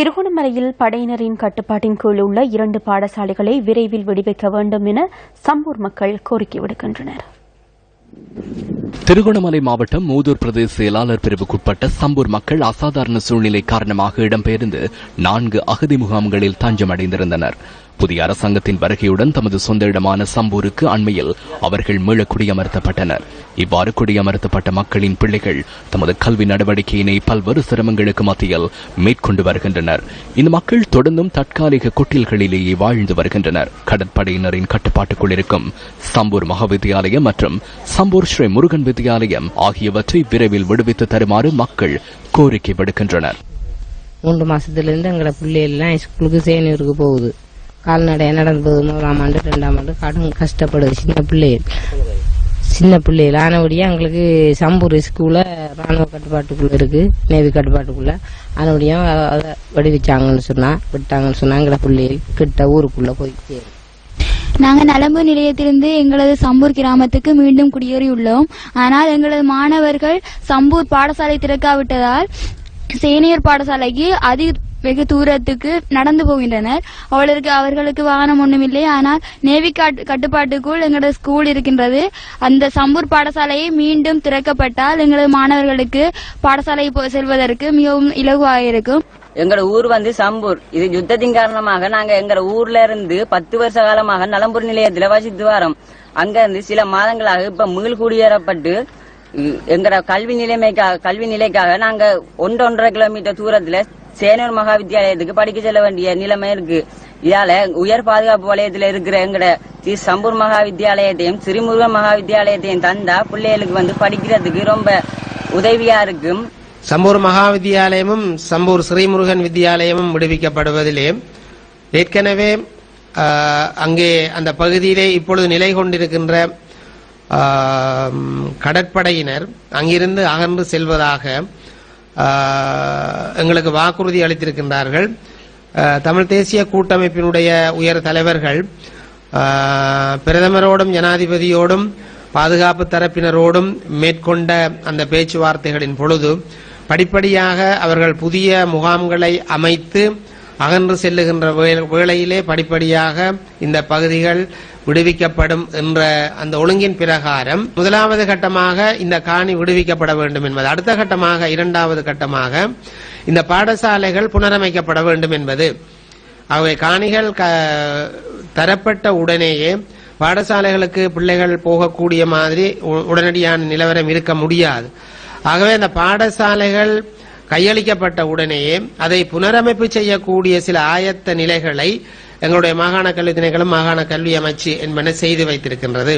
திருகோணமலையில் படையினரின் கட்டுப்பாட்டின் கீழ் உள்ள இரண்டு பாடசாலைகளை விரைவில் விடுவிக்க வேண்டும் என சம்பூர் மக்கள் கோரிக்கை விடுக்கின்றனர். திருகோணமலை மாவட்டம் மூதூர் பிரதேச செயலாளர் பிரிவுக்குட்பட்ட சம்பூர் மக்கள் அசாதாரண சூழ்நிலை காரணமாக இடம்பெயர்ந்து நான்கு அகதி முகாம்களில் தஞ்சமடைந்திருந்தனர். புதிய அரசாங்கத்தின் வருகையுடன் தமது சொந்த இடமான சம்பூருக்கு அண்மையில் அவர்கள் மீள குடியமர்த்தப்பட்டனர். இவ்வாறு குடியமர்த்தப்பட்ட மக்களின் பிள்ளைகள் தமது கல்வி நடவடிக்கையினை பல்வேறு சிரமங்களுக்கு மத்தியில் மேற்கொண்டு வருகின்றனர். இந்த மக்கள் தொடர்ந்தும் தற்காலிக கொட்டில்களிலேயே வாழ்ந்து வருகின்றனர். கடற்படையினரின் கட்டுப்பாட்டுக்குள் இருக்கும் சம்பூர் மகாவித்தியாலயம் மற்றும் சம்பூர் ஸ்ரீ முருகன் வித்தியாலயம் ஆகியவற்றை விரைவில் விடுவித்து தருமாறு மக்கள் கோரிக்கை விடுக்கின்றனர். மூன்று மாசத்துல இருந்து எங்களை பிள்ளைகள்லாம் ஸ்கூலுக்கு சேனியூருக்கு போகுது. கால்நடை நடந்து போகுது முதலாம் ஆண்டு ரெண்டாம் ஆண்டு கடும் கஷ்டப்படுது. சின்ன பிள்ளைகள் சின்ன பிள்ளைகள் ஆனபடியா எங்களுக்கு சம்பூர் ஸ்கூலில் ராணுவ கட்டுப்பாட்டுக்குள்ளே இருக்குது நேவி கட்டுப்பாட்டுக்குள்ளே. ஆனபடியா அதை வடிவிச்சாங்கன்னு சொன்னால் விட்டாங்கன்னு சொன்னால் எங்களை பிள்ளைகள் கிட்ட ஊருக்குள்ளே போய் சேரும். நாங்கள் நலம்பு நிலையத்திலிருந்து எங்களது சம்பூர் கிராமத்துக்கு மீண்டும் குடியேறியுள்ளோம் ஆனால் எங்களது மாணவர்கள் சம்பூர் பாடசாலை திறக்காவிட்டதால் சீனியர் பாடசாலைக்கு அதிக வெகு தூரத்துக்கு நடந்து போகின்றனர். அவர்களுக்கு அவர்களுக்கு வாகனம் ஒன்றுமில்லை ஆனால் நேவி காட்டு- கட்டுப்பாட்டுக்குள் எங்களது ஸ்கூல் இருக்கின்றது. அந்த சம்பூர் பாடசாலையை மீண்டும் திறக்கப்பட்டால் எங்களது மாணவர்களுக்கு பாடசாலை போ- செல்வதற்கு மிகவும் இலகுவாக இருக்கும். எங்களோட ஊர் வந்து சம்பூர். இது யுத்தத்தின் காரணமாக நாங்க எங்க ஊர்ல இருந்து பத்து வருஷ காலமாக நலம்பூர் நிலையத்தில் வசித்து வரோம். அங்க இருந்து சில மாதங்களாக இப்ப மீள் குடியேறப்பட்டு எங்கட கல்வி நிலைமைக்காக கல்வி நிலைக்காக நாங்க ஒன்று ஒன்றரை கிலோமீட்டர் தூரத்துல சேனூர் மகா வித்தியாலயத்துக்கு படிக்க செல்ல வேண்டிய நிலைமை இருக்கு. இதால உயர் பாதுகாப்பு வலயத்துல இருக்கிற எங்கட ஸ்ரீ சம்பூர் மகா வித்தியாலயத்தையும் திருமுருகன் மகா வித்தியாலயத்தையும் தந்தா பிள்ளைகளுக்கு வந்து படிக்கிறதுக்கு ரொம்ப உதவியா இருக்கும். சம்பூர் மகா வித்தியாலயமும் சம்பூர் ஸ்ரீமுருகன் வித்தியாலயமும் விடுவிக்கப்படுவதிலே ஏற்கனவே அங்கே அந்த பகுதியிலே இப்பொழுது நிலை கொண்டிருக்கின்ற கடற்படையினர் அங்கிருந்து அகன்று செல்வதாக எங்களுக்கு வாக்குறுதி அளித்திருக்கின்றார்கள். தமிழ் தேசிய கூட்டமைப்பினுடைய உயர் தலைவர்கள் பிரதமரோடும் ஜனாதிபதியோடும் பாதுகாப்பு தரப்பினரோடும் மேற்கொண்ட அந்த பேச்சுவார்த்தைகளின் பொழுது படிப்படியாக அவர்கள் புதிய முகாம்களை அமைத்து அகன்று செல்லுகின்ற வே- வேளையிலே படிப்படியாக இந்த பகுதிகள் விடுவிக்கப்படும் என்ற அந்த ஒழுங்கின் பிரகாரம் முதலாவது கட்டமாக இந்த காணி விடுவிக்கப்பட வேண்டும் என்பது அடுத்த கட்டமாக இரண்டாவது கட்டமாக இந்த பாடசாலைகள் புனரமைக்கப்பட வேண்டும் என்பது. ஆகவே காணிகள் க- தரப்பட்ட உடனேயே பாடசாலைகளுக்கு பிள்ளைகள் போகக்கூடிய மாதிரி உ- உடனடியான நிலவரம் இருக்க முடியாது. ஆகவே அந்த பாடசாலைகள் கையளிக்கப்பட்ட உடனேயே அதை புனரமைப்பு செய்யக்கூடிய சில ஆயத்த நிலைகளை எங்களுடைய மாகாண கல்வி திணைக்களம் மாகாண கல்வி அமைச்சு என்பன செய்து வைத்திருக்கின்றது.